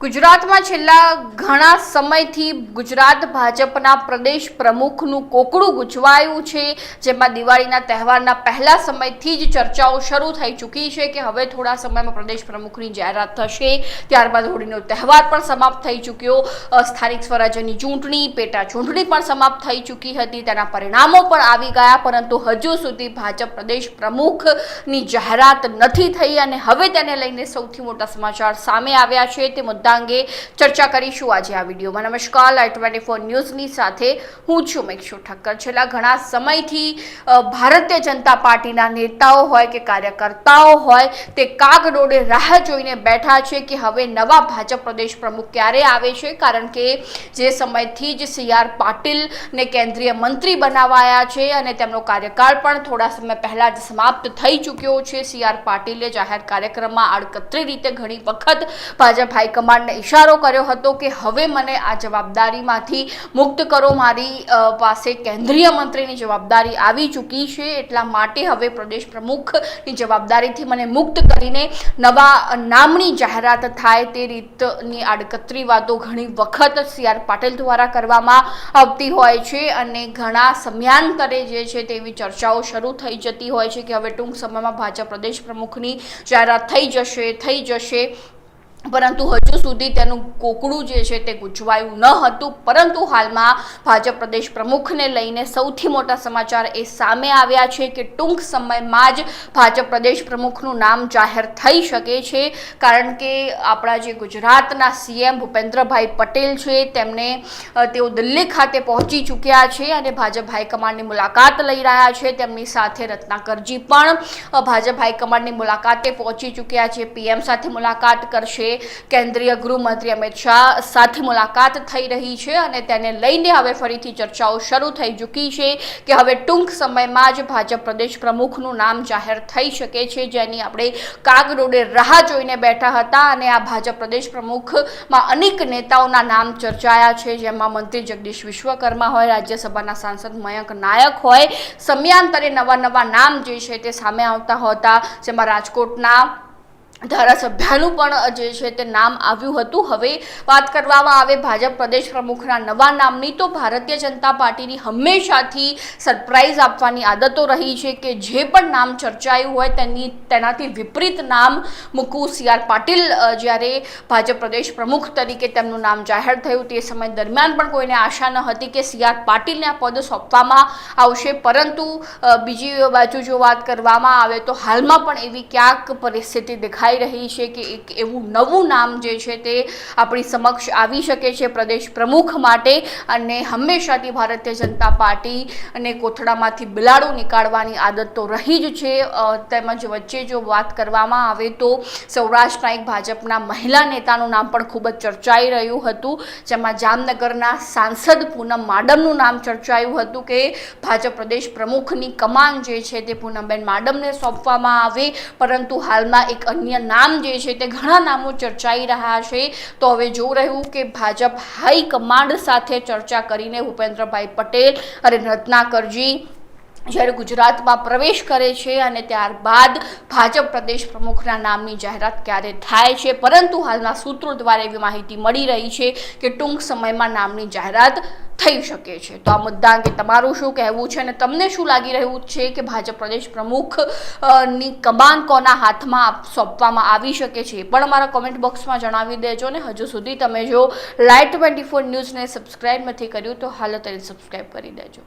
ગુજરાતમાં છેલ્લા ઘણા સમયથી ગુજરાત ભાજપના પ્રદેશ પ્રમુખનું કોકડું ગૂંચવાયું છે, જેમાં દિવાળીના તહેવારના પહેલા સમયથી જ ચર્ચાઓ શરૂ થઈ ચૂકી છે કે હવે થોડા સમયમાં પ્રદેશ પ્રમુખની જાહેરાત થશે. ત્યારબાદ હોળીનો તહેવાર પણ સમાપ્ત થઈ ચૂક્યો. સ્થાનિક સ્વરાજ્યની ચૂંટણી, પેટા ચૂંટણી પણ સમાપ્ત થઈ ચૂકી હતી. તેના પરિણામો પણ આવી ગયા, પરંતુ હજુ સુધી ભાજપ પ્રદેશ પ્રમુખની જાહેરાત નથી થઈ અને હવે તેને લઈને સૌથી મોટા સમાચાર સામે આવ્યા છે. તે મુદ્દા અંગે ચર્ચા કરીશું આજે આ વિડીયોમાં. નમસ્કાર, લાઈવ ટ્વેન્ટી ફોર ન્યૂઝની સાથે હું છું મેક્ષુ ઠક્કર. છેલ્લા ઘણા સમયથી ભારતીય જનતા પાર્ટીના નેતાઓ હોય કે કાર્યકર્તાઓ હોય તે કાગડોળે રાહ જોઈને બેઠા છે કે હવે નવા ભાજપ પ્રદેશ પ્રમુખ ક્યારે આવે છે? કારણ કે જે સમયથી જ સી આર પાટીલને કેન્દ્રીય મંત્રી બનાવાયા છે અને તેમનો કાર્યકાળ પણ થોડા સમય પહેલા જ સમાપ્ત થઈ ચૂક્યો છે. સી આર પાટીલે જાહેર કાર્યક્રમમાં આડકતરી રીતે ઘણી વખત ભાજપ હાઈકમાન્ડને ઇશારો કર્યો હતો કે હવે મને આ જવાબદારીમાંથી મુક્ત કરો. મારી પાસે કેન્દ્રીય મંત્રીની જવાબદારી આવી ચૂકી છે, એટલા માટે હવે પ્રદેશ પ્રમુખની જવાબદારીથી મને મુક્ત કરીને નવા નામની જાહેરાત થાય તે રીતની આડકતરી વાતો ઘણી વખત સી આર પાટીલ દ્વારા કરવામાં આવતી હોય છે અને ઘણા સમયાંતરે જે છે તેવી ચર્ચાઓ શરૂ થઈ જતી હોય છે કે હવે ટૂંક સમયમાં ભાજપ પ્રદેશ પ્રમુખની જાહેરાત થઈ જશે થઈ જશે. પરંતુ હજુ સુધી તેનું કોકડું જે છે તે ગૂંચવાયું ન હતું. પરંતુ હાલમાં ભાજપ પ્રદેશ પ્રમુખને લઈને સૌથી મોટા સમાચાર એ સામે આવ્યા છે કે ટૂંક સમયમાં જ ભાજપ પ્રદેશ પ્રમુખનું નામ જાહેર થઈ શકે છે. કારણ કે આપણા જે ગુજરાતના સીએમ ભૂપેન્દ્રભાઈ પટેલ છે, તેમને તેઓ દિલ્હી ખાતે પહોંચી ચૂક્યા છે અને ભાજપ હાઈકમાન્ડની મુલાકાત લઈ રહ્યા છે. તેમની સાથે રત્નાકરજી પણ ભાજપ હાઈકમાન્ડની મુલાકાતે પહોંચી ચૂક્યા છે. પીએમ સાથે મુલાકાત કરશે. કેન્દ્રીય ગૃહમંત્રી અમિત શાહ સાથે મુલાકાત થઈ રહી છે અને તેને લઈને હવે ફરીથી ચર્ચાઓ શરૂ થઈ ચૂકી છે કે હવે ટૂંક સમયમાં જ ભાજપ પ્રદેશ પ્રમુખનું નામ જાહેર થઈ શકે છે, જેની આપણે કાગરોડે રાહ જોઈને બેઠા હતા અને આ ભાજપ પ્રદેશ પ્રમુખમાં અનેક નેતાઓના નામ ચર્ચાયા છે, જેમાં મંત્રી જગદીશ વિશ્વકર્મા હોય, રાજ્યસભાના સાંસદ મયંક નાયક હોય, સમયાંતરે નવા નવા નામ જે છે તે સામે આવતા હતા, જેમાં રાજકોટના ધારાસભ્યનું પણ જે છે તે નામ આવ્યું હતું. હવે વાત કરવામાં આવે ભાજપ પ્રદેશ પ્રમુખના નવા નામની, તો ભારતીય જનતા પાર્ટીની હંમેશાથી સરપ્રાઈઝ આપવાની આદતો રહી છે કે જે પણ નામ ચર્ચાયું હોય તેની, તેનાથી વિપરીત નામ મૂકવું. સી. આર. પાટીલ જ્યારે ભાજપ પ્રદેશ પ્રમુખ તરીકે તેમનું નામ જાહેર થયું, તે સમય દરમિયાન પણ કોઈને આશા ન હતી કે સી. આર. પાટીલને આ પદ સોંપવામાં આવશે. પરંતુ બીજી બાજુ જો વાત કરવામાં આવે, તો હાલમાં પણ એવી ક્યાંક પરિસ્થિતિ દેખાઈ રહી છે કે એક એવું નવું નામ જે છે તે આપણી સમક્ષ આવી શકે છે પ્રદેશ પ્રમુખ માટે અને હંમેશાથી ભારતીય જનતા પાર્ટી અને કોથળામાંથી બિલાડું નીકાળવાની આદત તો રહી જ છે. તેમજ વચ્ચે જો વાત કરવામાં આવે તો સૌરાષ્ટ્રના એક ભાજપના મહિલા નેતાનું નામ પણ ખૂબ જ ચર્ચાઈ રહ્યું હતું. જેમાં જામનગરના સાંસદ પૂનમ માડમનું નામ ચર્ચાયું હતું કે ભાજપ પ્રદેશ પ્રમુખની કમાન જે છે તે પૂનમબેન માડમને સોંપવામાં આવે. પરંતુ હાલમાં એક અન્ય નામ જે છે તે ઘણા નામો ચર્ચાઈ રહ્યા છે. તો હવે જો રહ્યું કે ભાજપ હાઈકમાન્ડ સાથે ચર્ચા કરીને ભૂપેન્દ્રભાઈ પટેલ અને રત્નાકરજી જ્યારે ગુજરાતમાં પ્રવેશ કરે છે અને ત્યારબાદ ભાજપ પ્રદેશ પ્રમુખના નામની જાહેરાત ક્યારે થાય છે, પરંતુ હાલના સૂત્રો દ્વારા એવી માહિતી મળી રહી છે કે ટૂંક સમયમાં નામની જાહેરાત થઈ શકે છે. તો આ મુદ્દા અંગે તમારું શું કહેવું છે અને તમને શું લાગી રહ્યું છે કે ભાજપ પ્રદેશ પ્રમુખની કમાન કોના હાથમાં સોંપવામાં આવી શકે છે પણ અમારા કોમેન્ટ બોક્સમાં જણાવી દેજો ને હજુ સુધી તમે જો લાઈટ ટ્વેન્ટી ફોર ન્યૂઝને સબસ્ક્રાઈબ નથી કર્યું તો હાલ તેને સબસ્ક્રાઈબ કરી દેજો.